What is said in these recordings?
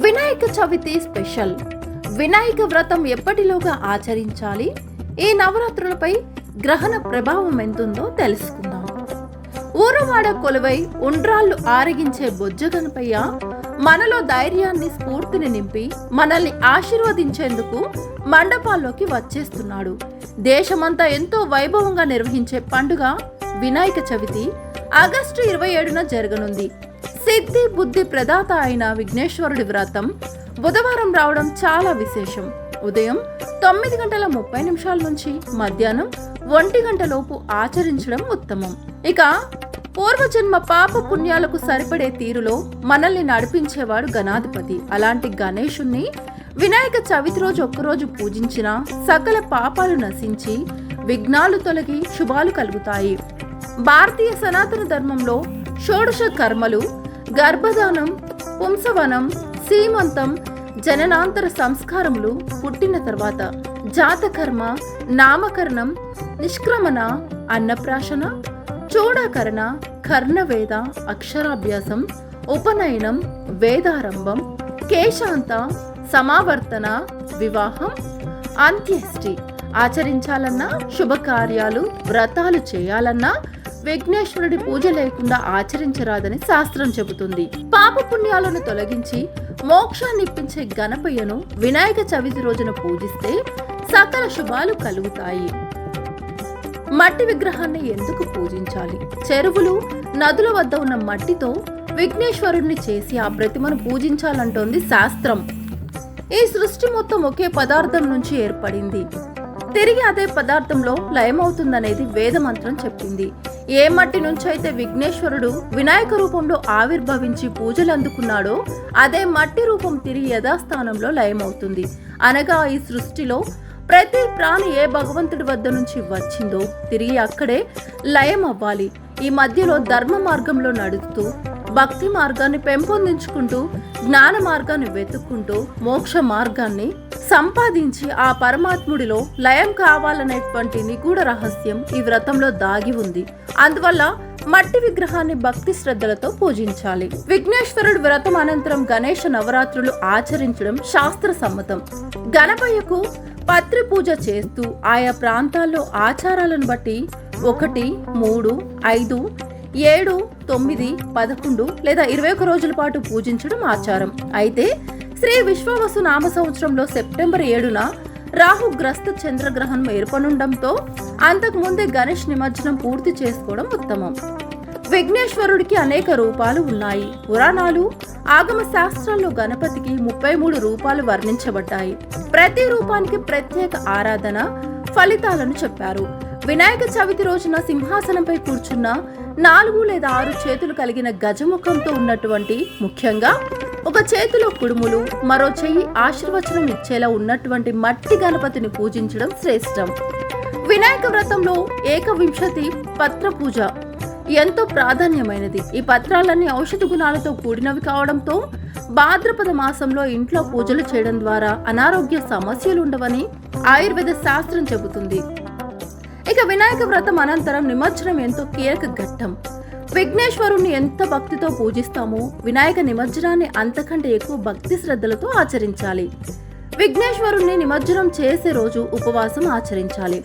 Vinayaka Chavithi special. Vinayaka వ్రతం ఎప్పటిలోగా ఆచరించాలి? ఈ నవరాత్రులపై గ్రహణ ప్రభావం ఎంతుందో తెలుసుకుందాం. ఊరవాడ కొలువై ఉండ్రాళ్ళు ఆరగించే బొజ్జ మనలో ధైర్యాన్ని స్ఫూర్తిని నింపి మనల్ని ఆశీర్వదించేందుకు మండపాల్లోకి వచ్చేస్తున్నాడు. దేశమంతా ఎంతో వైభవంగా నిర్వహించే పండుగ వినాయక చవితి. ఆగస్టు ఇరవై ఏడున జరగనుంది. సిద్ధి బుద్ధి ప్రదాత అయిన విఘ్నేశ్వరుడి వ్రతం బుధవారం రావడం చాలా విశేషం. ఉదయం తొమ్మిది గంటల ముప్పై నిమిషాల నుంచి మధ్యాహ్నం ఒంటి గంటలోపు ఆచరించడం ఉత్తమం. ఇక పూర్వజన్మ పాప పుణ్యాలకు సరిపడే తీరులో మనల్ని నడిపించేవాడు గణాధిపతి. అలాంటి గణేశుణ్ణి వినాయక చవితి రోజు ఒక్కరోజు పూజించిన సకల పాపాలు నశించి విఘ్నాలు తొలగి శుభాలు కలుగుతాయి. భారతీయ సనాతన ధర్మంలో షోడశ కర్మలు గర్భధానం పుంసవనం సీమంతం జననాంతర సంస్కారములు పుట్టిన తర్వాత జాతకర్మ నామకరణం నిష్క్రమణ అన్నప్రాశన చూడాకరణ కర్ణవేద అక్షరాభ్యాసం ఉపనయనం వేదారంభం కేశాంత సమావర్తన వివాహం అంత్యేష్టి ఆచరించాలన్నా శుభకార్యాలు వ్రతాలు చేయాలన్నా విఘ్నేశ్వరుడి పూజ లేకుండా ఆచరించరాదని శాస్త్రం చెబుతుంది. పాప పుణ్యాలను తొలగించి మోక్షాన్ని ఇప్పించే గణపయ్యను వినాయక చవితి రోజున పూజిస్తే సకల శుభాలు కలుగుతాయి. మట్టి విగ్రహాన్ని ఎందుకు పూజించాలి? చెరువులు నదుల వద్ద ఉన్న మట్టితో విఘ్నేశ్వరుణ్ణి చేసి ఆ ప్రతిమను పూజించాలంటోంది శాస్త్రం. ఈ సృష్టి మొత్తం ఒకే పదార్థం నుంచి ఏర్పడింది. తిరిగి అదే పదార్థంలో లయమవుతుందనేది వేదమంత్రం చెప్పింది. ఏ మట్టి నుంచైతే విఘ్నేశ్వరుడు వినాయక రూపంలో ఆవిర్భవించి పూజలు అందుకున్నాడో అదే మట్టి రూపం తిరిగి యథాస్థానంలో లయమవుతుంది. అనగా ఈ సృష్టిలో ప్రతి ప్రాణి ఏ భగవంతుడి వద్ద నుంచి వచ్చిందో తిరిగి అక్కడే లయం అవ్వాలి ఈ మధ్యలో ధర్మ మార్గంలో నడుస్తూ భక్తి మార్గాన్ని పెంపొందించుకుంటూ జ్ఞాన మార్గాన్ని వెతుక్కుంటూ మోక్ష మార్గాన్ని సంపాదించి ఆ పరమాత్ముడిలో లయం కావాలనేటువంటి నిగూఢ రహస్యం ఈ వ్రతంలో దాగి ఉంది. అందువల్ల మట్టి విగ్రహాన్ని భక్తి శ్రద్ధలతో పూజించాలి. విఘ్నేశ్వరుడు వ్రతం అనంతరం గణేష నవరాత్రులు ఆచరించడం శాస్త్ర సమ్మతం. గణపయ్యకు పత్రి పూజ చేస్తూ ఆయా ప్రాంతాల్లో ఆచారాలను బట్టి ఒకటి మూడు ఐదు ఏడు తొమ్మిది పదకొండు లేదా ఇరవై ఒక రోజుల పాటు పూజించడం ఆచారం. అయితే శ్రీ విశ్వవసు నామ సంవత్సరంలో సెప్టెంబర్ ఏడున రాహుగ్రస్త చంద్రగ్రహణం ఏర్పనుండటంతో అంతకుముందే గణేష్ నిమజ్జనం పూర్తి చేసుకోవడం ఉత్తమం. విఘ్నేశ్వరుడికి అనేక రూపాలు ఉన్నాయి. పురాణాలు ఆగమ శాస్త్రాల్లో గణపతికి ముప్పై మూడు రూపాలు వర్ణించబడ్డాయి. ప్రతి రూపానికి ప్రత్యేక ఆరాధన ఫలితాలను చెప్పారు. వినాయక చవితి రోజున సింహాసనంపై కూర్చున్న నాలుగు లేదా ఆరు చేతులు కలిగిన గజముఖంతో ఉన్నటువంటి ముఖ్యంగా ఒక చేతిలో కుడుములు మరో చెయ్యి ఆశీర్వచనం ఇచ్చేలా ఉన్నటువంటి మట్టి గణపతిని పూజించడం శ్రేష్టం. వినాయక వ్రతంలో ఏకవింశతి పత్ర పూజ. ఎంతో ప్రాధాన్యమైనది. ఈ పత్రాలన్నీ ఔషధ గుణాలతో కూడినవి కావడంతో భాద్రపద మాసంలో ఇంట్లో పూజలు చేయడం ద్వారా అనారోగ్య సమస్యలు ఉండవని ఆయుర్వేద శాస్త్రం చెబుతుంది. ఇక వినాయక వ్రతం అనంతరం నిమజ్జనం ఎంతో కీలక ఘట్టం. విఘ్నేశ్వరుణ్ణి ఎంత భక్తితో పూజిస్తామో వినాయక నిమజ్జనాన్ని అంతకంటే ఎక్కువ భక్తి శ్రద్ధలతో ఆచరించాలి. విఘ్నేశ్వరుణ్ణి నిమజ్జనం చేసే రోజు ఉపవాసం ఆచరించాలి.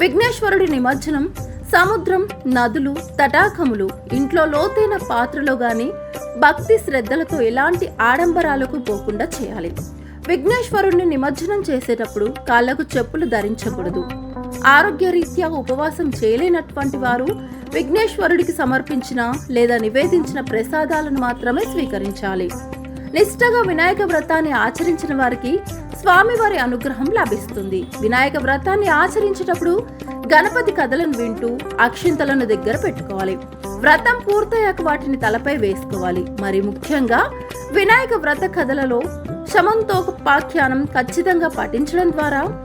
విఘ్నేశ్వరుడి నిమజ్జనం సముద్రం నదులు తటాకములు ఇంట్లో లోతైన పాత్రలో గాని భక్తి శ్రద్ధలతో ఎలాంటి ఆడంబరాలకు పోకుండా చేయాలి. విఘ్నేశ్వరుణ్ణి నిమజ్జనం చేసేటప్పుడు కాళ్ళకు చెప్పులు ధరించకూడదు. ఆరోగ్యరీత్యా ఉపవాసం చేయలేనటువంటి వారు విఘ్నేశ్వరుడికి సమర్పించిన లేదా నివేదించిన ప్రసాదాలను మాత్రమే స్వీకరించాలి. నిష్ఠగా వినాయక వ్రతాన్ని ఆచరించిన వారికి స్వామివారి అనుగ్రహం లభిస్తుంది. వినాయక వ్రతాన్ని ఆచరించేటప్పుడు గణపతి కథలను వింటూ అక్షింతలను దగ్గర పెట్టుకోవాలి. వ్రతం పూర్తయ్యాక వాటిని తలపై వేసుకోవాలి. మరి ముఖ్యంగా వినాయక వ్రత కథలలో శమంతోపాఖ్యానం ఖచ్చితంగా పఠించడం ద్వారా